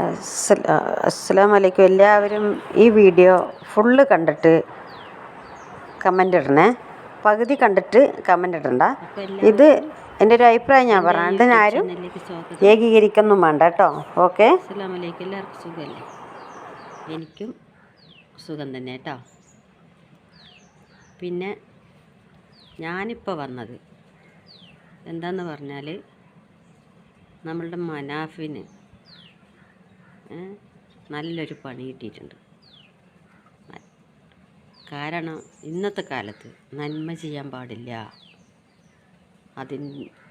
അസ്സലാം വലൈക്കും എല്ലാവരും ഈ വീഡിയോ ഫുള്ള് കണ്ടിട്ട് കമന്റ് ഇടണേ. പകുതി കണ്ടിട്ട് കമന്റ് ഇടണ്ട. ഇത് എന്റെ ഒരു അഭിപ്രായം ഞാൻ പറയണം ഇതിനാരും ഏകീകരിക്കൊന്നും വേണ്ട കേട്ടോ. ഓക്കെ? അസ്സലാമലൈക്കും. എല്ലാവർക്കും സുഖമല്ലേ? എനിക്കും സുഖം തന്നെ കേട്ടോ. പിന്നെ ഞാനിപ്പോൾ വന്നത് എന്താന്ന് പറഞ്ഞാൽ നമ്മളുടെ മനാഫിന് നല്ലൊരു പണി കിട്ടിയിട്ടുണ്ട്. കാരണം ഇന്നത്തെ കാലത്ത് നന്മ ചെയ്യാൻ പാടില്ല. അതിന്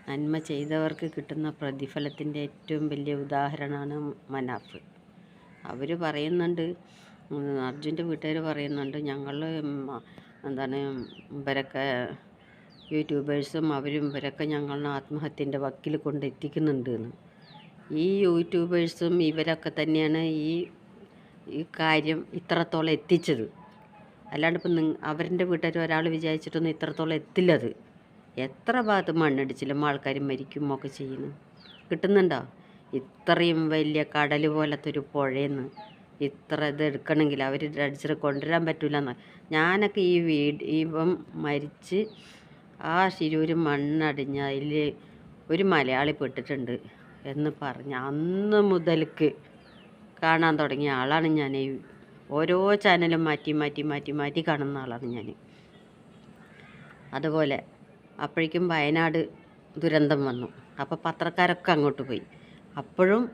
നന്മ ചെയ്തവർക്ക് കിട്ടുന്ന പ്രതിഫലത്തിന്റെ ഏറ്റവും വലിയ ഉദാഹരണമാണ് മനാഫ്. അവർ പറയുന്നുണ്ട് അർജുന്റെ വീട്ടുകാർ പറയുന്നുണ്ട് ഞങ്ങൾ എന്താണ് ഇവരൊക്കെ യൂട്യൂബേഴ്സും അവരും ഇവരൊക്കെ ഞങ്ങളുടെ ആത്മഹത്യന്റെ വക്കിൽ കൊണ്ടെത്തിക്കുന്നുണ്ട് എന്ന്. ഈ യൂട്യൂബേഴ്സും ഇവരൊക്കെ തന്നെയാണ് ഈ ഈ കാര്യം ഇത്രത്തോളം എത്തിച്ചത്. അല്ലാണ്ട് ഇപ്പം അവരുടെ വീട്ടിൽ ഒരാൾ വിചാരിച്ചിട്ടൊന്നും ഇത്രത്തോളം എത്തില്ലത് എത്ര ഭാഗത്ത് മണ്ണിടിച്ചിലും ആൾക്കാർ മരിക്കും ഒക്കെ ചെയ്യുന്നു. കിട്ടുന്നുണ്ടോ? ഇത്രയും വലിയ കടൽ പോലത്തെ ഒരു പുഴയെന്ന് ഇത്ര ഇത് എടുക്കണമെങ്കിൽ അവർ അടിച്ചിട്ട് കൊണ്ടുവരാൻ പറ്റില്ല എന്ന് ഞാനൊക്കെ ഈ വീട് ഇപ്പം മരിച്ച് ആ ശിരൂര് മണ്ണടിഞ്ഞ അതിൽ ഒരു മലയാളി പെട്ടിട്ടുണ്ട്. എന്ന് പറഞ്ഞ് അന്ന് മുതൽക്ക് കാണാൻ തുടങ്ങിയ ആളാണ് ഞാൻ. ഓരോ ചാനലും മാറ്റി മാറ്റി മാറ്റി മാറ്റി കാണുന്ന ആളാണ് ഞാൻ. അതുപോലെ അപ്പോഴേക്കും വയനാട് ദുരന്തം വന്നു. അപ്പോൾ പത്രക്കാരൊക്കെ അങ്ങോട്ട് പോയി. അപ്പോഴും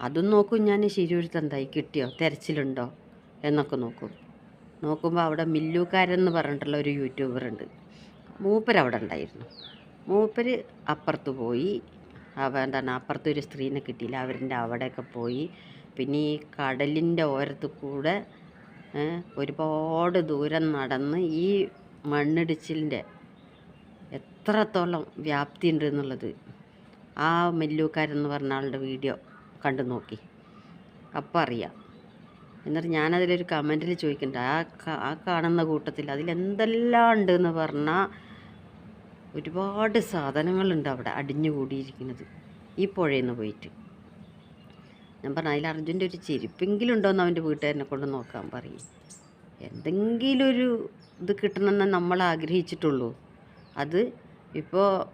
അതും നോക്കും ഞാൻ ശരിയൊരു എന്തായി കിട്ടിയോ? തിരച്ചിലുണ്ടോ? എന്നൊക്കെ നോക്കും. നോക്കുമ്പോൾ അവിടെ മില്ലുകാരെന്ന് പറഞ്ഞിട്ടുള്ള ഒരു യൂട്യൂബർ ഉണ്ട്. മൂപ്പരവിടെ ഉണ്ടായിരുന്നു. മൂപ്പർ അപ്പുറത്ത് പോയി. അവ എന്താണ് അപ്പുറത്തൊരു സ്ത്രീനെ കിട്ടിയില്ല. അവരിന്റെ അവിടെയൊക്കെ പോയി. പിന്നെ ഈ കടലിന്റെ ഓരത്ത് കൂടെ ഒരുപാട് ദൂരം നടന്ന് ഈ മണ്ണിടിച്ചിലിന്റെ എത്രത്തോളം വ്യാപ്തി ഉണ്ട് എന്നുള്ളത് ആ മെല്ലൂക്കാരെന്ന് പറഞ്ഞ ആളുടെ വീഡിയോ കണ്ടു നോക്കി. അപ്പം അറിയാം. എന്നിട്ട് ഞാനതിലൊരു കമന്റിൽ ചോദിക്കണ്ട ആ ആ കാണുന്ന കൂട്ടത്തിൽ അതിലെന്തെല്ലാം ഉണ്ടെന്ന് പറഞ്ഞാൽ ഒരുപാട് സാധനങ്ങളുണ്ട് അവിടെ അടിഞ്ഞു കൂടിയിരിക്കുന്നത് ഈ പുഴയിൽ നിന്ന് പോയിട്ട്. ഞാൻ പറഞ്ഞു അതിൽ അർജുന്റെ ഒരു ചെരുപ്പെങ്കിലും ഉണ്ടോയെന്ന് അവന്റെ വീട്ടുകാരനെ കൊണ്ട് നോക്കാൻ പറയും. എന്തെങ്കിലും ഒരു ഇത് കിട്ടണമെന്ന് നമ്മൾ ആഗ്രഹിച്ചിട്ടുള്ളൂ. അത് ഇപ്പോൾ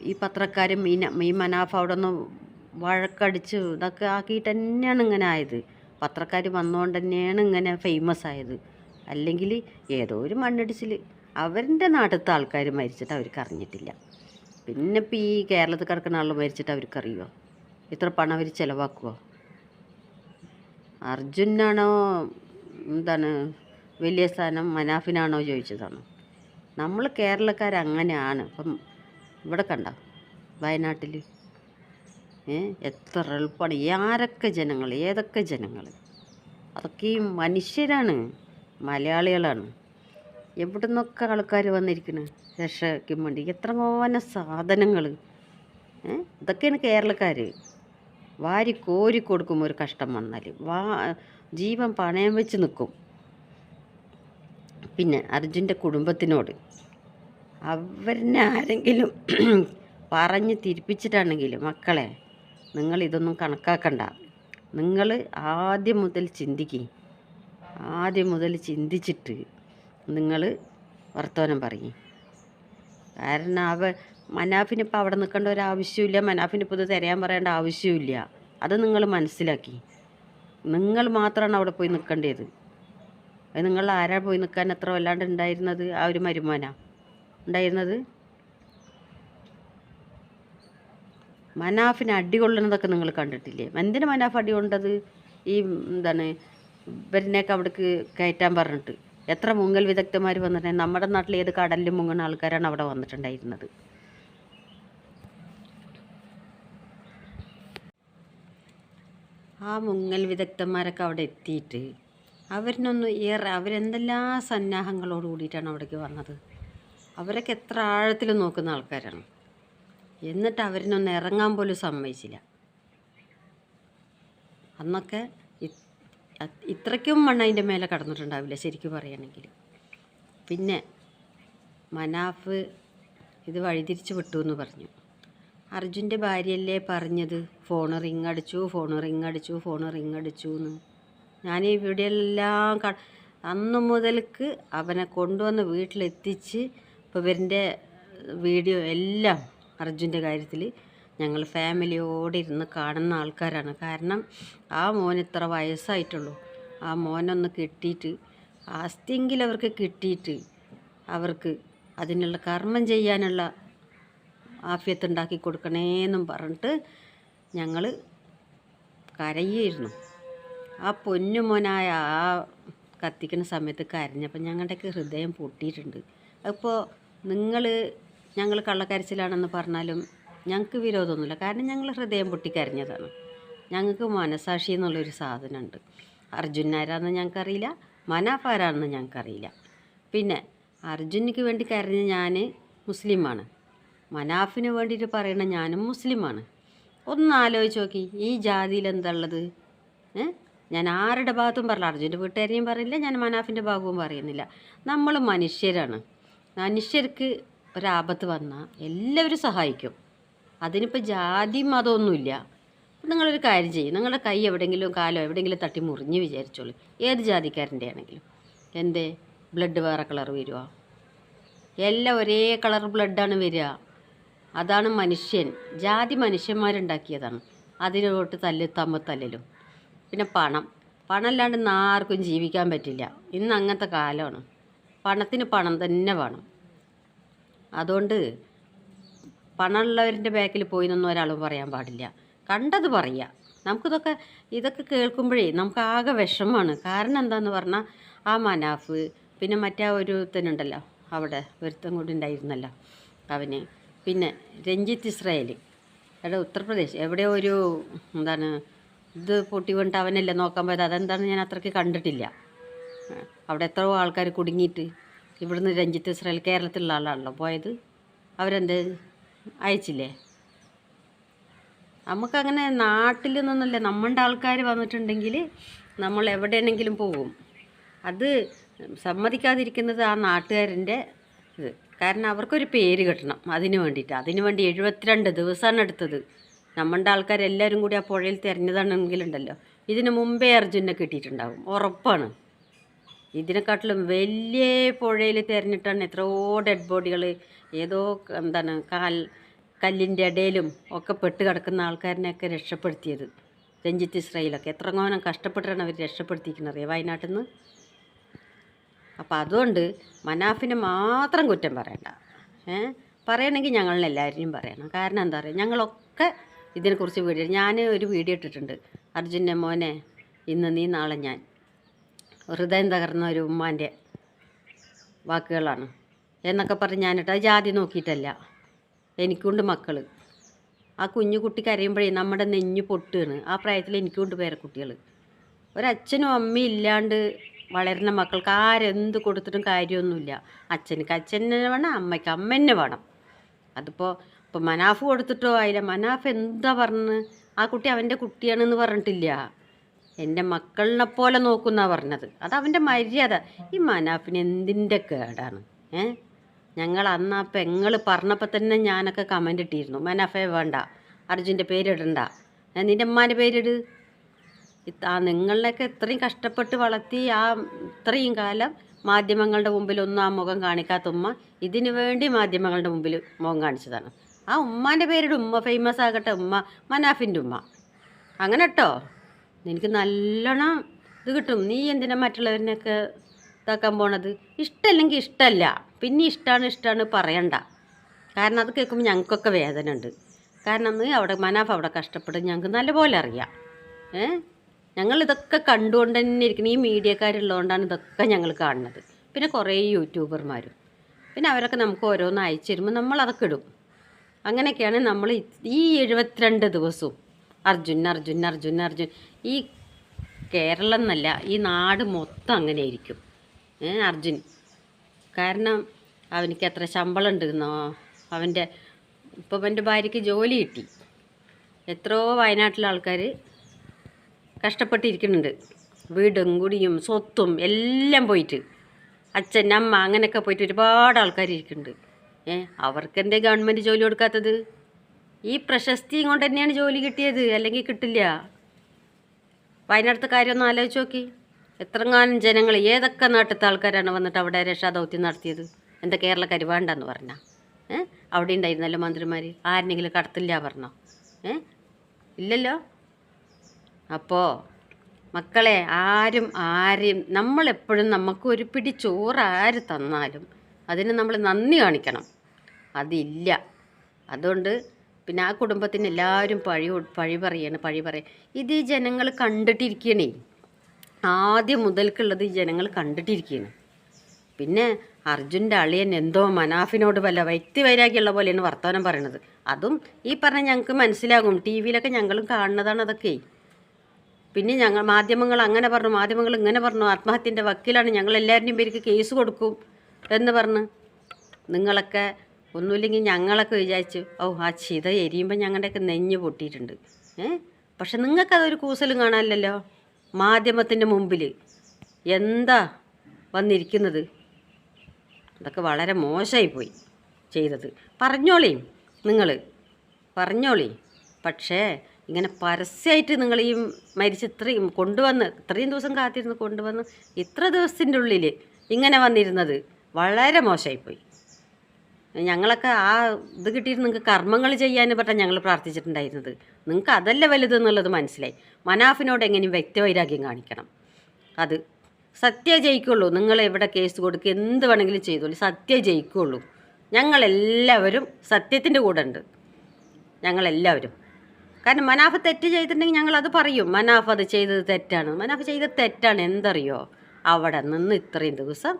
ഈ പത്രക്കാരും ഈ ന- ഈ മനാഫ് അവിടെ നിന്ന് വഴക്കടിച്ച് ഇതൊക്കെ ആക്കിയിട്ട് തന്നെയാണ് ഇങ്ങനെ ആയത്. പത്രക്കാർ വന്നുകൊണ്ട് തന്നെയാണ് ഇങ്ങനെ ഫേമസ് ആയത്. അല്ലെങ്കിൽ ഏതോ ഒരു മണ്ണിടിച്ചിൽ അവരുടെ നാട്ടിലത്തെ ആൾക്കാർ മരിച്ചിട്ട് അവർക്ക് അറിഞ്ഞിട്ടില്ല. പിന്നെ ഇപ്പം ഈ കേരളത്തിൽ കിടക്കുന്ന ആൾ മരിച്ചിട്ട് അവർക്കറിയുമോ ഇത്ര പണം അവർ ചിലവാക്കുമോ അർജുനാണോ എന്താണ് വലിയ സ്ഥാനം മനാഫിനാണോ ചോദിച്ചതാണ്. നമ്മൾ കേരളക്കാർ അങ്ങനെയാണ്. ഇപ്പം ഇവിടെ കണ്ട? വയനാട്ടിൽ എത്ര എളുപ്പമാണ് ആരൊക്കെ ജനങ്ങൾ ഏതൊക്കെ ജനങ്ങൾ അതൊക്കെ ഈ മനുഷ്യരാണ് മലയാളികളാണ്. എവിടെ നിന്നൊക്കെ ആൾക്കാർ വന്നിരിക്കുന്നു രക്ഷയ്ക്കും വേണ്ടി. എത്ര മോന സാധനങ്ങൾ ഇതൊക്കെയാണ് കേരളക്കാർ വാരി കോരി കൊടുക്കും ഒരു കഷ്ടം വന്നാൽ വാ ജീവൻ പണയം വെച്ച് നിൽക്കും പിന്നെ അർജുന്റെ കുടുംബത്തിനോട്. അവരിനെ ആരെങ്കിലും പറഞ്ഞ് തിരിപ്പിച്ചിട്ടാണെങ്കിൽ മക്കളെ നിങ്ങൾ ഇതൊന്നും കണക്കാക്കണ്ട. നിങ്ങൾ ആദ്യം മുതൽ ചിന്തിക്കുക ആദ്യം മുതൽ ചിന്തിച്ചിട്ട് നിങ്ങൾ വർത്തമാനം പറയും. കാരണം അവ മനാഫിന് ഇപ്പോൾ അവിടെ നിൽക്കേണ്ട ഒരു ആവശ്യമില്ല. മനാഫിന് ഇപ്പോൾ ഇത് തിരയാൻ പറയേണ്ട ആവശ്യമില്ല. അത് നിങ്ങൾ മനസ്സിലാക്കി. നിങ്ങൾ മാത്രമാണ് അവിടെ പോയി നിൽക്കേണ്ടത്. അത് നിങ്ങൾ ആരാ പോയി നിൽക്കാൻ എത്ര വല്ലാണ്ട് ഉണ്ടായിരുന്നത്? ആ ഒരു മരുമാന. ഉണ്ടായിരുന്നത്? മനാഫിന് അടി കൊള്ളുന്നതൊക്കെ നിങ്ങൾ കണ്ടിട്ടില്ലേ? എന്തിനു മനാഫ് അടി കൊണ്ടത്? ഈ എന്താണ് ഇവരിനെയൊക്കെ അവിടേക്ക് കയറ്റാൻ പറഞ്ഞിട്ട്. എത്ര മുങ്ങൽ വിദഗ്ധന്മാർ വന്നിട്ടുണ്ടെങ്കിൽ നമ്മുടെ നാട്ടിൽ ഏത് കടലിൽ മുങ്ങുന്ന ആൾക്കാരാണ് അവിടെ വന്നിട്ടുണ്ടായിരുന്നത്. ആ മുങ്ങൽ വിദഗ്ധന്മാരൊക്കെ അവിടെ എത്തിയിട്ട് അവരിനൊന്നും ഏറെ അവരെന്തെല്ലാം സന്നാഹങ്ങളോട് കൂടിയിട്ടാണ് അവിടേക്ക് വന്നത്? അവരൊക്കെ എത്ര ആഴത്തിൽ നോക്കുന്ന ആൾക്കാരാണ്. എന്നിട്ട് അവരിനൊന്ന് ഇറങ്ങാൻ പോലും സമ്മതിച്ചില്ല. അന്നൊക്കെ ഇത്രയ്ക്കും മണ്ണ് അതിന്റെ മേലെ കടന്നിട്ടുണ്ടാവില്ല ശരിക്കും പറയുകയാണെങ്കിൽ പിന്നെ മനാഫ് ഇത് വഴിതിരിച്ച് വിട്ടു എന്ന് പറഞ്ഞു. അർജുന്റെ ഭാര്യയല്ലേ പറഞ്ഞത്? ഫോൺ റിങ് അടിച്ചു ഫോൺ റിങ് അടിച്ചു ഫോൺ റിങ് അടിച്ചു എന്ന് ഞാൻ ഇവിടെയെല്ലാം ക അന്ന് മുതൽക്ക് അവനെ കൊണ്ടുവന്ന് വീട്ടിലെത്തിച്ച് ഇപ്പോൾ ഇവരിന്റെ വീഡിയോ എല്ലാം അർജുന്റെ കാര്യത്തിൽ ഞങ്ങൾ ഫാമിലിയോടെ ഇരുന്ന് കാണുന്ന ആൾക്കാരാണ്. കാരണം ആ മോൻ ഇത്ര വയസ്സായിട്ടുള്ളൂ. ആ മോനൊന്ന് കിട്ടിയിട്ട് ആസ്തിയെങ്കിലും അവർക്ക് കിട്ടിയിട്ട് അവർക്ക് അതിനുള്ള കർമ്മം ചെയ്യാനുള്ള ആഫ്യത്ത് ഉണ്ടാക്കി കൊടുക്കണേന്നും പറഞ്ഞിട്ട് ഞങ്ങൾ കരയായിരുന്നു ആ പൊന്നുമോനായ ആ കത്തിക്കുന്ന സമയത്ത് കരഞ്ഞപ്പോൾ ഞങ്ങളുടെയൊക്കെ ഹൃദയം പൊട്ടിയിട്ടുണ്ട്. അപ്പോൾ നിങ്ങൾ ഞങ്ങൾ കള്ളക്കരച്ചിലാണെന്ന് പറഞ്ഞാലും ഞങ്ങൾക്ക് വിരോധമൊന്നുമില്ല. കാരണം ഞങ്ങൾ ഹൃദയം പൊട്ടിക്കരഞ്ഞതാണ്. ഞങ്ങൾക്ക് മനസാക്ഷി എന്നുള്ളൊരു സാധനമുണ്ട്. അർജുനാരാന്ന് ഞങ്ങൾക്കറിയില്ല. മനാഫ് ആരാണെന്ന് ഞങ്ങൾക്കറിയില്ല. പിന്നെ അർജുനക്ക് വേണ്ടി കരഞ്ഞ ഞാൻ മുസ്ലിമാണ്. മനാഫിന് വേണ്ടിയിട്ട് പറയണ ഞാനും മുസ്ലിമാണ്. ഒന്ന് ആലോചിച്ച് നോക്കി. ഈ ജാതിയിൽ എന്താ ഉള്ളത്? ഞാൻ ആരുടെ ഭാഗത്തും പറയില്ല അർജുന്റെ വീട്ടുകാരെയും പറയില്ല ഞാൻ മനാഫിന്റെ ഭാഗവും പറയുന്നില്ല. നമ്മൾ മനുഷ്യരാണ്. മനുഷ്യർക്ക് ഒരാപത്ത് വന്നാൽ എല്ലാവരും സഹായിക്കും. അതിനിപ്പോൾ ജാതി മതമൊന്നുമില്ല. നിങ്ങളൊരു കാര്യം ചെയ്യും. നിങ്ങളുടെ കൈ എവിടെയെങ്കിലും കാലോ എവിടെയെങ്കിലും തട്ടി മുറിഞ്ഞ് വിചാരിച്ചോളൂ. ഏത് ജാതിക്കാരന്റെ ആണെങ്കിലും. എന്റെ ബ്ലഡ് വേറെ കളർ വരിക എല്ലാം ഒരേ കളർ ബ്ലഡാണ് വരിക. അതാണ് മനുഷ്യൻ. ജാതി മനുഷ്യന്മാരുണ്ടാക്കിയതാണ്. അതിനോട്ട് തല്ല് തമ്മ തല്ലലും. പിന്നെ പണം. പണം ഇല്ലാണ്ട് ഇന്ന് ആർക്കും ജീവിക്കാൻ പറ്റില്ല. ഇന്ന് അങ്ങനത്തെ കാലമാണ്. പണത്തിന് പണം തന്നെ വേണം. അതുകൊണ്ട് പണമുള്ളവരുടെ ബാക്കിൽ പോയി എന്നൊന്നും ഒരാളും പറയാൻ പാടില്ല. കണ്ടത് പറയുക നമുക്കിതൊക്കെ ഇതൊക്കെ കേൾക്കുമ്പോഴേ നമുക്ക് ആകെ വിഷമമാണ്. കാരണം എന്താന്ന് പറഞ്ഞാൽ ആ മനാഫ് പിന്നെ മറ്റേ ഒരുത്തനുണ്ടല്ലോ അവിടെ ഒരുത്തൻ കൂടി ഉണ്ടായിരുന്നല്ലോ അവന്. പിന്നെ രഞ്ജിത്ത് ഇസ്രായേൽ അവിടെ ഉത്തർപ്രദേശ് എവിടെയോ ഒരു എന്താണ് ഇത് പൊട്ടി വീണിട്ട് അവനല്ലേ നോക്കാൻ പോയത്? അതെന്താണെന്ന് ഞാൻ അത്രയ്ക്ക് കണ്ടിട്ടില്ല. അവിടെ എത്രയോ ആൾക്കാർ കുടുങ്ങിയിട്ട് ഇവിടുന്ന് രഞ്ജിത്ത് ഇസ്രായേൽ കേരളത്തിലുള്ള ആളാണല്ലോ പോയത്. അവരെന്ത് അയച്ചില്ലേ? നമുക്കങ്ങനെ നാട്ടിൽ നിന്നൊന്നുമില്ല നമ്മളുടെ ആൾക്കാർ വന്നിട്ടുണ്ടെങ്കിൽ നമ്മൾ എവിടെയാണെങ്കിലും പോകും. അത് സമ്മതിക്കാതിരിക്കുന്നത് ആ നാട്ടുകാരന്റെ ഇത്. കാരണം അവർക്കൊരു പേര് കിട്ടണം അതിന് വേണ്ടിയിട്ട്. അതിന് വേണ്ടി എഴുപത്തിരണ്ട് ദിവസമാണ് എടുത്തത്. നമ്മളുടെ ആൾക്കാരെല്ലാവരും കൂടി ആ പുഴയിൽ തിരഞ്ഞതാണെങ്കിലുണ്ടല്ലോ. ഇതിന് മുമ്പേ അർജുനെ കിട്ടിയിട്ടുണ്ടാവും. ഉറപ്പാണ്. ഇതിനെക്കാട്ടിലും വലിയ പുഴയിൽ തിരഞ്ഞിട്ടാണ് എത്രയോ ഡെഡ് ബോഡികൾ ഏതോ എന്താണ് കാൽ കല്ലിന്റെ ഇടയിലും ഒക്കെ പെട്ട് കിടക്കുന്ന ആൾക്കാരിനെയൊക്കെ രക്ഷപ്പെടുത്തിയത്. രഞ്ജിത്ത് ഇസ്രായേലൊക്കെ. എത്രങ്ങോനം കഷ്ടപ്പെട്ടിട്ടാണ് അവർ രക്ഷപ്പെടുത്തിയിരിക്കുന്നത് അറിയാം? വയനാട്ടിൽ നിന്ന് അപ്പോൾ അതുകൊണ്ട് മനാഫിനെ മാത്രം കുറ്റം പറയണ്ട. ഏ? പറയണമെങ്കിൽ ഞങ്ങളെല്ലാവരെയും പറയണം. കാരണം എന്താ പറയുക ഞങ്ങളൊക്കെ ഇതിനെക്കുറിച്ച് വീഡിയോ ഞാൻ ഒരു വീഡിയോ ഇട്ടിട്ടുണ്ട്. അർജുന്റെ മോനെ ഇന്ന് നീ നാളെ ഞാൻ. ഹൃദയം തകർന്ന ഒരു ഉമ്മാന്റെ വാക്കുകളാണ്. എന്നൊക്കെ പറഞ്ഞ് ഞാനിട്ട് അത് ജാതി നോക്കിയിട്ടല്ല. എനിക്കുണ്ട് മക്കൾ ആ കുഞ്ഞു കുട്ടി കരയുമ്പോഴേ നമ്മുടെ നെഞ്ഞു പൊട്ടുകയാണ്. ആ പ്രായത്തിൽ എനിക്കുണ്ട് പേരക്കുട്ടികൾ ഒരച്ഛനും അമ്മയും ഇല്ലാണ്ട് വളരുന്ന മക്കൾക്ക് ആരെന്ത് കൊടുത്തിട്ടും കാര്യമൊന്നുമില്ല. അച്ഛനക്ക് അച്ഛൻ തന്നെ വേണം അമ്മയ്ക്ക് അമ്മ വേണം. അതിപ്പോൾ ഇപ്പോൾ മനാഫ് കൊടുത്തിട്ടോ ആയില്ല മനാഫ് എന്താ പറഞ്ഞ്? ആ കുട്ടി അവന്റെ കുട്ടിയാണെന്ന് പറഞ്ഞിട്ടില്ല. എന്റെ മക്കളിനെ പോലെ നോക്കുന്നാണ് പറഞ്ഞത്. അത് അവന്റെ മര്യാദ. ഈ മനാഫിന് എന്തിന്റെ കേടാണ്? ഏ? ഞങ്ങൾ അന്ന് ആ പെങ്ങൾ പറഞ്ഞപ്പോൾ തന്നെ ഞാനൊക്കെ കമന്റ് ഇട്ടിരുന്നു. മനാഫെ വേണ്ട അർജുന്റെ പേരിടണ്ട. നിന്റെ ഉമ്മാന്റെ പേരിട്. ആ നിങ്ങളിലൊക്കെ ഇത്രയും കഷ്ടപ്പെട്ട് വളർത്തി ആ ഇത്രയും കാലം മാധ്യമങ്ങളുടെ മുമ്പിൽ ഒന്നും ആ മുഖം കാണിക്കാത്ത ഉമ്മ ഇതിനു വേണ്ടി മാധ്യമങ്ങളുടെ മുമ്പിൽ മുഖം കാണിച്ചതാണ്. ആ ഉമ്മാന്റെ പേരിട് ഉമ്മ ഫേമസ് ആകട്ടെ ഉമ്മ മനാഫിന്റെ ഉമ്മ. അങ്ങനെ കേട്ടോ നിനക്ക് നല്ലോണം ഇത് കിട്ടും. നീ എന്തിനാ മറ്റുള്ളവരിനൊക്കെ ഇതാക്കാൻ പോണത്? ഇഷ്ടമല്ലെങ്കിൽ ഇഷ്ടമല്ല പിന്നെ ഇഷ്ടമാണ് ഇഷ്ടമാണ് പറയണ്ട. കാരണം അത് കേൾക്കുമ്പോൾ ഞങ്ങൾക്കൊക്കെ വേദന ഉണ്ട് കാരണം അന്ന് അവിടെ മനാഫ് അവിടെ കഷ്ടപ്പെടും. ഞങ്ങൾക്ക് നല്ലപോലെ അറിയാം. ഏ? ഞങ്ങൾ ഇതൊക്കെ കണ്ടുകൊണ്ട് തന്നെ ഇരിക്കണം ഈ മീഡിയക്കാരുള്ളതുകൊണ്ടാണ് ഇതൊക്കെ ഞങ്ങൾ കാണുന്നത്. പിന്നെ കുറേ യൂട്യൂബർമാരും. പിന്നെ അവരൊക്കെ നമുക്ക് ഓരോന്ന് അയച്ചു തരുമ്പോൾ നമ്മൾ അതൊക്കെ ഇടും. അങ്ങനെയൊക്കെയാണ് നമ്മൾ ഈ- എഴുപത്തിരണ്ട് ദിവസവും അർജുൻ അർജുൻ അർജുൻ അർജുൻ. ഈ കേരളം എന്നല്ല ഈ നാട് മൊത്തം അങ്ങനെ ആയിരിക്കും ഏ അർജുൻ. കാരണം അവനിക്ക് എത്ര ശമ്പളം ഉണ്ടെന്നോ അവന്റെ ഇപ്പം അവന്റെ ഭാര്യയ്ക്ക് ജോലി കിട്ടി. എത്രയോ വയനാട്ടിലെ ആൾക്കാർ കഷ്ടപ്പെട്ടിരിക്കുന്നുണ്ട്. വീടും കുടിയും സ്വത്തും എല്ലാം പോയിട്ട്. അച്ഛൻ അമ്മ അങ്ങനെയൊക്കെ പോയിട്ട് ഒരുപാട് ആൾക്കാർ ഇരിക്കുന്നുണ്ട്. ഏ അവർക്ക് എന്തേ ഗവൺമെന്റ് ജോലി കൊടുക്കാത്തത്? ഈ പ്രശസ്തിയും കൊണ്ട് തന്നെയാണ് ജോലി കിട്ടിയത്. അല്ലെങ്കിൽ കിട്ടില്ല. വയനാട്ടിലത്തെ കാര്യമൊന്നും ആലോചിച്ച് നോക്കി. എത്രങ്ങാനും ജനങ്ങൾ ഏതൊക്കെ നാട്ടിലത്തെ ആൾക്കാരാണ് വന്നിട്ട് അവിടെ രക്ഷാദൗത്യം നടത്തിയത്? എന്താ കേരള വേണ്ടെന്ന് പറഞ്ഞാൽ ഏഹ് അവിടെ ഉണ്ടായിരുന്നല്ലോ മന്ത്രിമാർ ആരെങ്കിലും കടത്തില്ല പറഞ്ഞോ? ഏഹ് ഇല്ലല്ലോ? അപ്പോൾ മക്കളെ ആരും ആരെയും നമ്മളെപ്പോഴും നമുക്ക് ഒരു പിടി ചോറ് ആര് തന്നാലും അതിന് നമ്മൾ നന്ദി കാണിക്കണം. അതില്ല. അതുകൊണ്ട് പിന്നെ ആ കുടുംബത്തിന് എല്ലാവരും പഴി പഴി പറയാണ് പഴി പറയും. ഇത് ഈ ജനങ്ങൾ കണ്ടിട്ടിരിക്കണേ. ആദ്യം മുതൽക്കുള്ളത് ജനങ്ങൾ കണ്ടിട്ടിരിക്കുകയാണ്. പിന്നെ അർജുന്റെ അളിയൻ എന്തോ മനാഫിനോട് വല്ല വ്യക്തി വൈരാഗ്യമുള്ള പോലെയാണ് വർത്തമാനം പറയണത്. അതും ഈ പറഞ്ഞ ഞങ്ങൾക്ക് മനസ്സിലാകും. ടി വിയിലൊക്കെ ഞങ്ങളും കാണുന്നതാണ് അതൊക്കെ. പിന്നെ ഞങ്ങൾ മാധ്യമങ്ങൾ അങ്ങനെ പറഞ്ഞു മാധ്യമങ്ങൾ ഇങ്ങനെ പറഞ്ഞു ആത്മഹത്യന്റെ വക്കീലാണ് ഞങ്ങൾ എല്ലാവരുടെയും പേർക്ക് കേസ് കൊടുക്കും എന്ന് പറഞ്ഞ് നിങ്ങളൊക്കെ ഒന്നുമില്ലെങ്കിൽ ഞങ്ങളൊക്കെ വിചാരിച്ചു ഓ ആ ചിത എരിയുമ്പോൾ ഞങ്ങളുടെയൊക്കെ നെഞ്ഞ് പൊട്ടിയിട്ടുണ്ട്. ഏ? പക്ഷെ നിങ്ങൾക്കതൊരു കൂസലും കാണാനില്ലല്ലോ? മാധ്യമത്തിന്റെ മുമ്പിൽ എന്താ വന്നിരിക്കുന്നത്? അതൊക്കെ വളരെ മോശമായി പോയി ചെയ്തത്. പറഞ്ഞോളീം നിങ്ങൾ പറഞ്ഞോളീ. പക്ഷേ ഇങ്ങനെ പരസ്യമായിട്ട് നിങ്ങൾ ഈ മരിച്ച് ഇത്രയും കൊണ്ടുവന്ന് ഇത്രയും ദിവസം കാത്തിരുന്ന് കൊണ്ടുവന്ന് ഇത്ര ദിവസത്തിന്റെ ഉള്ളിൽ ഇങ്ങനെ വന്നിരുന്നത് വളരെ മോശമായിപ്പോയി. ഞങ്ങളൊക്കെ ആ ഇത് കിട്ടിയിട്ട് നിങ്ങൾക്ക് കർമ്മങ്ങൾ ചെയ്യാൻ പറഞ്ഞാൽ ഞങ്ങൾ പ്രാർത്ഥിച്ചിട്ടുണ്ടായിരുന്നത്. നിങ്ങൾക്ക് അതല്ല വലുത് എന്നുള്ളത് മനസ്സിലായി. മനാഫിനോട് എങ്ങനെയും വ്യക്തിവൈരാഗ്യം കാണിക്കണം. അത് സത്യ ജയിക്കുള്ളൂ. നിങ്ങൾ എവിടെ കേസ് കൊടുക്കുക എന്ത് വേണമെങ്കിലും ചെയ്തോളൂ. സത്യ ജയിക്കുള്ളൂ. ഞങ്ങളെല്ലാവരും സത്യത്തിന്റെ കൂടെ ഉണ്ട്. ഞങ്ങളെല്ലാവരും. കാരണം മനാഫ് തെറ്റ് ചെയ്തിട്ടുണ്ടെങ്കിൽ ഞങ്ങളത് പറയും. മനാഫ് അത് ചെയ്തത് തെറ്റാണ്. മനാഫ് ചെയ്തത് തെറ്റാണ്. എന്തറിയോ? അവിടെ നിന്ന് ഇത്രയും ദിവസം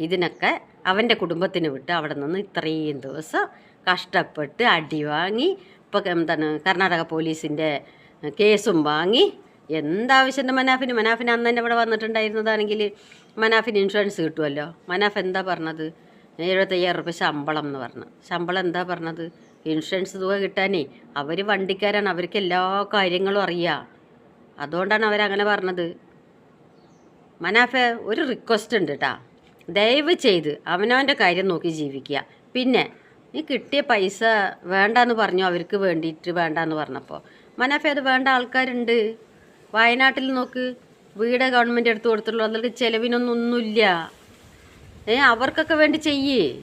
ഇതിനൊക്കെ അവന്റെ കുടുംബത്തിന് വിട്ട് അവിടെ നിന്ന് ഇത്രയും ദിവസം കഷ്ടപ്പെട്ട് അടി വാങ്ങി ഇപ്പോൾ എന്താണ് കർണാടക പോലീസിന്റെ കേസും വാങ്ങി. എന്താവശ്യം മനാഫിന്? മനാഫിന് അന്ന് തന്നെ ഇവിടെ വന്നിട്ടുണ്ടായിരുന്നതാണെങ്കിൽ മനാഫിന് ഇൻഷുറൻസ് കിട്ടുമല്ലോ. മനാഫ് എന്താ പറഞ്ഞത്? എഴുപത്തയ്യായിരം റുപ്യ ശമ്പളം എന്ന് പറഞ്ഞു. ശമ്പളം എന്താ പറഞ്ഞത്? ഇൻഷുറൻസ് തുക കിട്ടാനേ അവർ വണ്ടിക്കാരാണ്. അവർക്ക് എല്ലാ കാര്യങ്ങളും അറിയാം. അതുകൊണ്ടാണ് അവരങ്ങനെ പറഞ്ഞത്. മനാഫെ ഒരു റിക്വസ്റ്റ് ഉണ്ട് കേട്ടാ ദയവ് ചെയ്ത് അവനവന്റെ കാര്യം നോക്കി ജീവിക്കുക. പിന്നെ ഈ കിട്ടിയ പൈസ വേണ്ടാന്ന് പറഞ്ഞു? അവർക്ക് വേണ്ടിയിട്ട് വേണ്ടാന്ന് പറഞ്ഞപ്പോൾ മനാഫെ അത് വേണ്ട ആൾക്കാരുണ്ട്. വയനാട്ടിൽ നോക്ക്. വീട് ഗവൺമെന്റ് എടുത്തു കൊടുത്തുള്ളൂ അതിൽ ചിലവിനൊന്നും ഒന്നുമില്ല ഏ അവർക്കൊക്കെ വേണ്ടി ചെയ്യേ.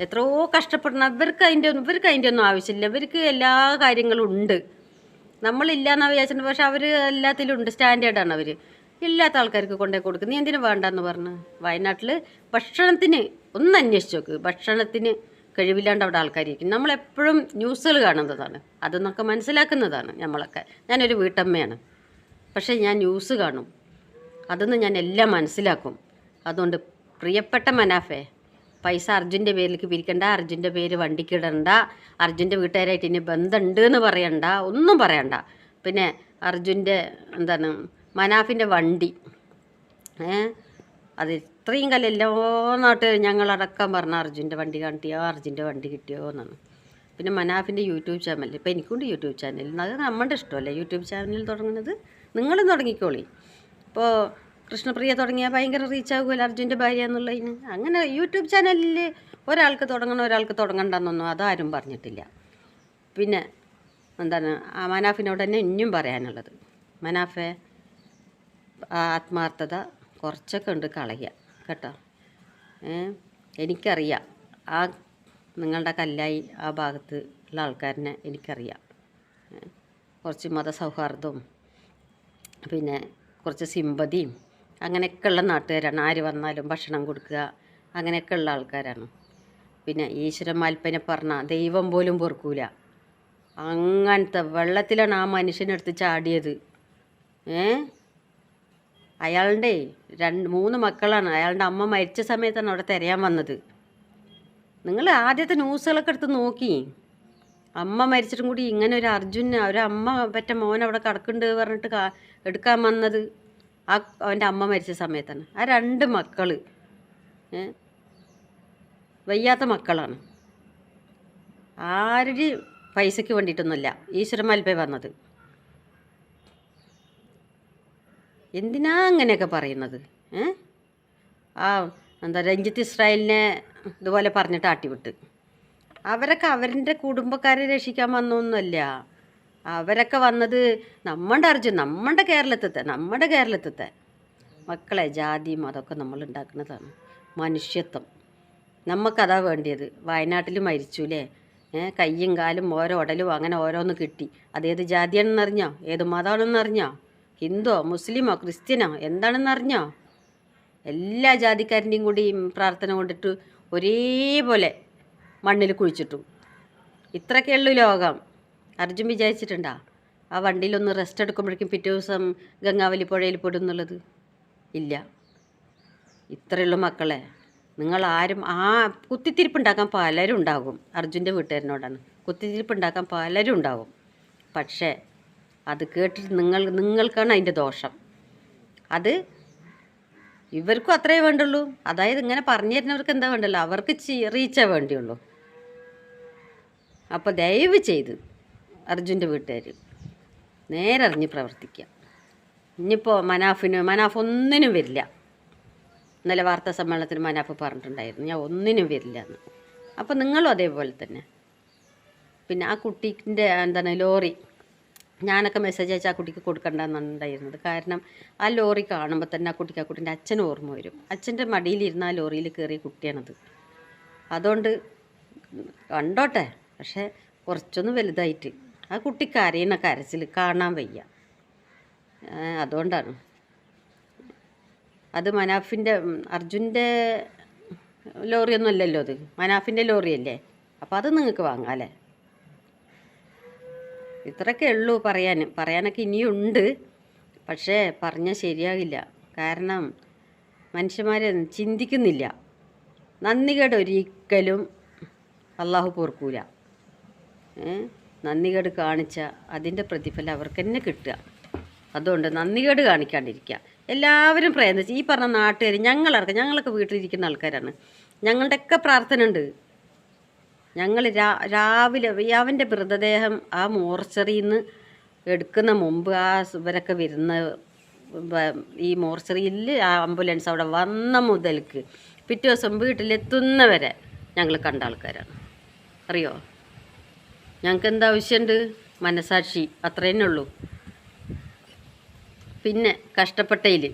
എത്രയോ കഷ്ടപ്പെടണം ഇവർക്ക് അതിന്റെ ഒന്നും ഇവർക്ക് അതിന്റെ ഒന്നും ആവശ്യമില്ല. ഇവർക്ക് എല്ലാ കാര്യങ്ങളും ഉണ്ട്. നമ്മളില്ലാന്നാണ് വിചാരിച്ചിട്ടുണ്ട് പക്ഷെ അവർ എല്ലാത്തിലും ഉണ്ട്. സ്റ്റാൻഡേർഡാണ് അവർ ഇല്ലാത്ത ആൾക്കാർക്ക് കൊണ്ടേ കൊടുക്കും. നീ എന്തിനു വേണ്ടെന്ന് പറഞ്ഞു? വയനാട്ടിൽ ഭക്ഷണത്തിന് ഒന്ന് അന്വേഷിച്ച് നോക്ക്. ഭക്ഷണത്തിന് കഴിവില്ലാണ്ട് അവിടെ ആൾക്കാരിരിക്കും. നമ്മളെപ്പോഴും ന്യൂസുകൾ കാണുന്നതാണ്. അതെന്നൊക്കെ മനസ്സിലാക്കുന്നതാണ് നമ്മളൊക്കെ. ഞാനൊരു വീട്ടമ്മയാണ്. പക്ഷേ ഞാൻ ന്യൂസ് കാണും. അതൊന്ന് ഞാൻ എല്ലാം മനസ്സിലാക്കും. അതുകൊണ്ട് പ്രിയപ്പെട്ട മനാഫേ പൈസ അർജുന്റെ പേരിലേക്ക് പിരിക്കണ്ട അർജുന്റെ പേര് വണ്ടിക്കിടണ്ട അർജുന്റെ വീട്ടുകാരായിട്ട് ഇനി ബന്ധമുണ്ട് എന്ന് പറയണ്ട ഒന്നും പറയണ്ട. പിന്നെ അർജുന്റെ എന്താണ് മനാഫിന്റെ വണ്ടി. അത് ഇത്രയും കാലം എല്ലാ നാട്ടുകാരും ഞങ്ങളടക്കം പറഞ്ഞ അർജുന്റെ വണ്ടി കണ്ടിയോ അർജുന്റെ വണ്ടി കിട്ടിയോ എന്നാണ്. പിന്നെ മനാഫിന്റെ യൂട്യൂബ് ചാനൽ ഇപ്പോൾ എനിക്കുണ്ട് യൂട്യൂബ് ചാനൽ. അത് നമ്മുടെ ഇഷ്ടമല്ലേ? യൂട്യൂബ് ചാനൽ തുടങ്ങുന്നത് നിങ്ങളും തുടങ്ങിക്കോളി. ഇപ്പോൾ കൃഷ്ണപ്രിയ തുടങ്ങിയാൽ ഭയങ്കര റീച്ച് ആകുമല്ലോ അർജുന്റെ ഭാര്യ എന്നുള്ളതിന്. അങ്ങനെ യൂട്യൂബ് ചാനലിൽ ഒരാൾക്ക് തുടങ്ങണം ഒരാൾക്ക് തുടങ്ങണ്ടെന്നൊന്നും അതാരും പറഞ്ഞിട്ടില്ല. പിന്നെ എന്താണ് മനാഫിനോട് തന്നെ ഇനിയും പറയാനുള്ളത്. മനാഫെ ആത്മാർത്ഥത കുറച്ചൊക്കെ ഉണ്ട് കളയുക കേട്ടോ? എനിക്കറിയാം. ആ നിങ്ങളുടെ കല്ലായി ആ ഭാഗത്ത് ഉള്ള ആൾക്കാരനെ എനിക്കറിയാം. കുറച്ച് മതസൗഹാർദ്ദവും പിന്നെ കുറച്ച് സിമ്പതിയും അങ്ങനെയൊക്കെ ഉള്ള നാട്ടുകാരാണ്. ആര് വന്നാലും ഭക്ഷണം കൊടുക്കുക അങ്ങനെയൊക്കെ ഉള്ള ആൾക്കാരാണ്. പിന്നെ ഈശ്വരൻ മാൽപ്പനെ പറഞ്ഞ ദൈവം പോലും പൊറുക്കൂല. അങ്ങനത്തെ വെള്ളത്തിലാണ് ആ മനുഷ്യനെടുത്ത് ചാടിയത്. ഏ? അയാളുടെ രണ്ട് മൂന്ന് മക്കളാണ്. അയാളുടെ അമ്മ മരിച്ച സമയത്താണ് അവിടെ തിരയാൻ വന്നത്. നിങ്ങൾ ആദ്യത്തെ ന്യൂസുകളൊക്കെ എടുത്ത് നോക്കി. അമ്മ മരിച്ചിട്ടും കൂടി ഇങ്ങനെ ഒരു അർജുന ഒരു അമ്മ പറ്റ മോൻ അവിടെ കിടക്കുന്നുണ്ട് പറഞ്ഞിട്ട് എടുക്കാൻ വന്നത്. ആ അവന്റെ അമ്മ മരിച്ച സമയത്താണ്. ആ രണ്ട് മക്കൾ വയ്യാത്ത മക്കളാണ്. ആരും പൈസയ്ക്ക് വേണ്ടിയിട്ടൊന്നുമല്ല. ഈശ്വരമാൽപ്പേ വന്നത്. എന്തിനാ അങ്ങനെയൊക്കെ പറയുന്നത്? ആ എന്താ രഞ്ജിത്ത് ഇസ്രായേലിനെ ഇതുപോലെ പറഞ്ഞിട്ട് ആട്ടിവിട്ട്. അവരൊക്കെ അവരുടെ കുടുംബക്കാരെ രക്ഷിക്കാൻ വന്നൊന്നുമല്ല. അവരൊക്കെ വന്നത് നമ്മുടെ അർജുൻ നമ്മുടെ കേരളത്തിലത്തെ നമ്മുടെ കേരളത്തിലത്തെ. മക്കളെ ജാതി അതൊക്കെ നമ്മൾ ഉണ്ടാക്കുന്നതാണ്. മനുഷ്യത്വം. നമുക്കതാ വേണ്ടിയത്. വയനാട്ടിൽ മരിച്ചുല്ലേ ഏഹ് കയ്യും കാലും ഓരോ ഉടലും അങ്ങനെ ഓരോന്ന് കിട്ടി. അതേത് ജാതിയാണെന്ന് അറിഞ്ഞോ ഏത് മതമാണെന്ന് അറിഞ്ഞോ ഹിന്ദുവോ മുസ്ലിമോ ക്രിസ്ത്യനോ എന്താണെന്ന് അറിഞ്ഞോ എല്ലാ ജാതിക്കാരന്റെയും കൂടി പ്രാർത്ഥന കൊണ്ടിട്ട് ഒരേപോലെ മണ്ണിൽ കുഴിച്ചിട്ടു. ഇത്രയൊക്കെയുള്ളൂ ലോകം. അർജുൻ വിചാരിച്ചിട്ടുണ്ടാ? ആ വണ്ടിയിലൊന്ന് റെസ്റ്റ് എടുക്കുമ്പോഴേക്കും പിറ്റേ ദിവസം ഗംഗാവലി പുഴയിൽ പെടും എന്നുള്ളത്? ഇല്ല. ഇത്രയുള്ള മക്കളെ. നിങ്ങൾ ആരും ആ കുത്തിത്തിരിപ്പുണ്ടാക്കാൻ പലരും ഉണ്ടാകും. അർജുന്റെ വീട്ടുകാരനോടാണ്. കുത്തിത്തിരിപ്പുണ്ടാക്കാൻ പലരും ഉണ്ടാകും. പക്ഷേ അത് കേട്ടിട്ട് നിങ്ങൾ നിങ്ങൾക്കാണ് അതിന്റെ ദോഷം. അത് ഇവർക്കും അത്രേ വേണ്ടുള്ളൂ. അതായത് ഇങ്ങനെ പറഞ്ഞു തരുന്നവർക്ക് എന്താ വേണ്ടല്ലോ? അവർക്ക് റീച്ചേ വേണ്ടിയുള്ളൂ. അപ്പോൾ ദയവ് ചെയ്ത് അർജുന്റെ വീട്ടുകാർ നേരെ അറിഞ്ഞ് പ്രവർത്തിക്കുക. ഇനിയിപ്പോൾ മനാഫിന് മനാഫ് ഒന്നിനും വരില്ല. ഇന്നലെ വാർത്താ സമ്മേളനത്തിൽ മനാഫ് പറഞ്ഞിട്ടുണ്ടായിരുന്നു. ഞാൻ ഒന്നിനും വരില്ല എന്ന്. അപ്പോൾ നിങ്ങളും അതേപോലെ തന്നെ. പിന്നെ ആ കുട്ടീന്റെ എന്താണ് ലോറി ഞാനൊക്കെ മെസ്സേജ് അയച്ചാൽ ആ കുട്ടിക്ക് കൊടുക്കണ്ടെന്നാണ് ഉണ്ടായിരുന്നത് കാരണം ആ ലോറി കാണുമ്പോൾ തന്നെ ആ കുട്ടിക്ക് ആ കുട്ടീന്റെ അച്ഛൻ ഓർമ്മ വരും. അച്ഛന്റെ മടിയിലിരുന്ന ആ ലോറിയിൽ കയറിയ കുട്ടിയാണത്. അതുകൊണ്ട് കണ്ടോട്ടെ. പക്ഷേ കുറച്ചൊന്ന് വലുതായിട്ട്. ആ കുട്ടി കരയുന്ന കരച്ചിൽ കാണാൻ വയ്യ. അതുകൊണ്ടാണ്. അത് മനാഫിന്റെ അർജുന്റെ ലോറിയൊന്നും അല്ലല്ലോ അത്. മനാഫിന്റെ ലോറിയല്ലേ? അപ്പോൾ അത് നിങ്ങൾക്ക് വാങ്ങാം അല്ലേ? ഇത്രയൊക്കെ ഉള്ളൂ പറയാൻ. പറയാനൊക്കെ ഇനിയുണ്ട് പക്ഷേ പറഞ്ഞാൽ ശരിയാകില്ല. കാരണം മനുഷ്യന്മാരെ ചിന്തിക്കുന്നില്ല. നന്ദികേട് ഒരിക്കലും അള്ളാഹു പൊറുക്കൂല? നന്ദികേട് കാണിച്ച അതിന്റെ പ്രതിഫലം അവർക്ക് തന്നെ കിട്ടുക. അതുകൊണ്ട് നന്ദികേട് കാണിക്കാണ്ടിരിക്കുക. എല്ലാവരും പ്രയത്നിച്ച്. ഈ പറഞ്ഞ നാട്ടുകാർ ഞങ്ങളൊക്കെ ഞങ്ങളൊക്കെ വീട്ടിലിരിക്കുന്ന ആൾക്കാരാണ്. ഞങ്ങളുടെയൊക്കെ പ്രാർത്ഥന ഉണ്ട് ഞങ്ങൾ രാ രാവിലെ അവന്റെ മൃതദേഹം ആ മോർച്ചറിയിൽ നിന്ന് എടുക്കുന്ന മുമ്പ് ആ ഇവരൊക്കെ വരുന്ന ഈ മോർച്ചറിയിൽ ആ ആംബുലൻസ് അവിടെ വന്ന മുതൽക്ക് പിറ്റേ ദിവസം വീട്ടിലെത്തുന്നവരെ ഞങ്ങൾ കണ്ട ആൾക്കാരാണ്. അറിയോ? ഞങ്ങൾക്ക് എന്താ ആവശ്യമുണ്ട്? മനസാക്ഷി അത്രേന്നെ ഉള്ളൂ. പിന്നെ കഷ്ടപ്പെട്ടതിൽ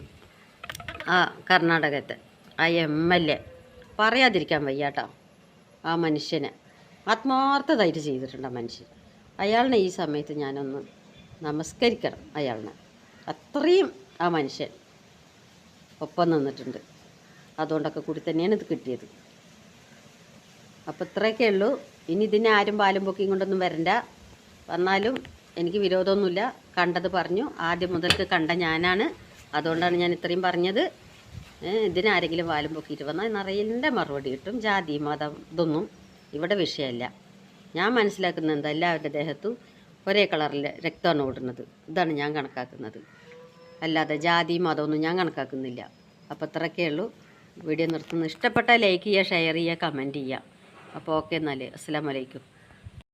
ആ കർണാടകത്തെ ആ എം എൽ എ പറയാതിരിക്കാൻ വയ്യാട്ടോ ആ മനുഷ്യനെ. ആത്മാർത്ഥതായിട്ട് ചെയ്തിട്ടുണ്ട് ആ മനുഷ്യൻ. അയാളിനെ ഈ സമയത്ത് ഞാനൊന്ന് നമസ്കരിക്കണം അയാളിനെ. അത്രയും ആ മനുഷ്യൻ ഒപ്പം നിന്നിട്ടുണ്ട്. അതുകൊണ്ടൊക്കെ കൂടി തന്നെയാണ് ഇത് കിട്ടിയത്. അപ്പോൾ ഇത്രയൊക്കെ ഉള്ളൂ. ഇനി ഇതിനെ ആരും പാലും പൊക്കിയും കൊണ്ടൊന്നും വരണ്ട. വന്നാലും എനിക്ക് വിരോധമൊന്നുമില്ല. കണ്ടത് പറഞ്ഞു. ആദ്യം മുതൽക്ക് കണ്ട ഞാനാണ്. അതുകൊണ്ടാണ് ഞാൻ ഇത്രയും പറഞ്ഞത്. ഇതിനാരെങ്കിലും വാലും പൊക്കിയിട്ട് വന്നാൽ നിറയെ മറുപടി കിട്ടും. ജാതി മതം ഇതൊന്നും ഇവിടെ വിഷയമല്ല. ഞാൻ മനസ്സിലാക്കുന്നത് എന്താ എല്ലാവരുടെ ദേഹത്തും ഒരേ കളറിൽ രക്തമാണ് ഓടുന്നത്. ഇതാണ് ഞാൻ കണക്കാക്കുന്നത്. അല്ലാതെ ജാതി മതമൊന്നും ഞാൻ കണക്കാക്കുന്നില്ല. അപ്പോൾ ഇത്രയൊക്കെ ഉള്ളൂ. വീഡിയോ നിർത്തുന്നു ഇഷ്ടപ്പെട്ടാൽ ലൈക്ക് ചെയ്യുക ഷെയർ ചെയ്യുക കമന്റ് ചെയ്യുക. അപ്പോൾ ഓക്കെ എന്നാൽ അസ്സാം വലൈക്കും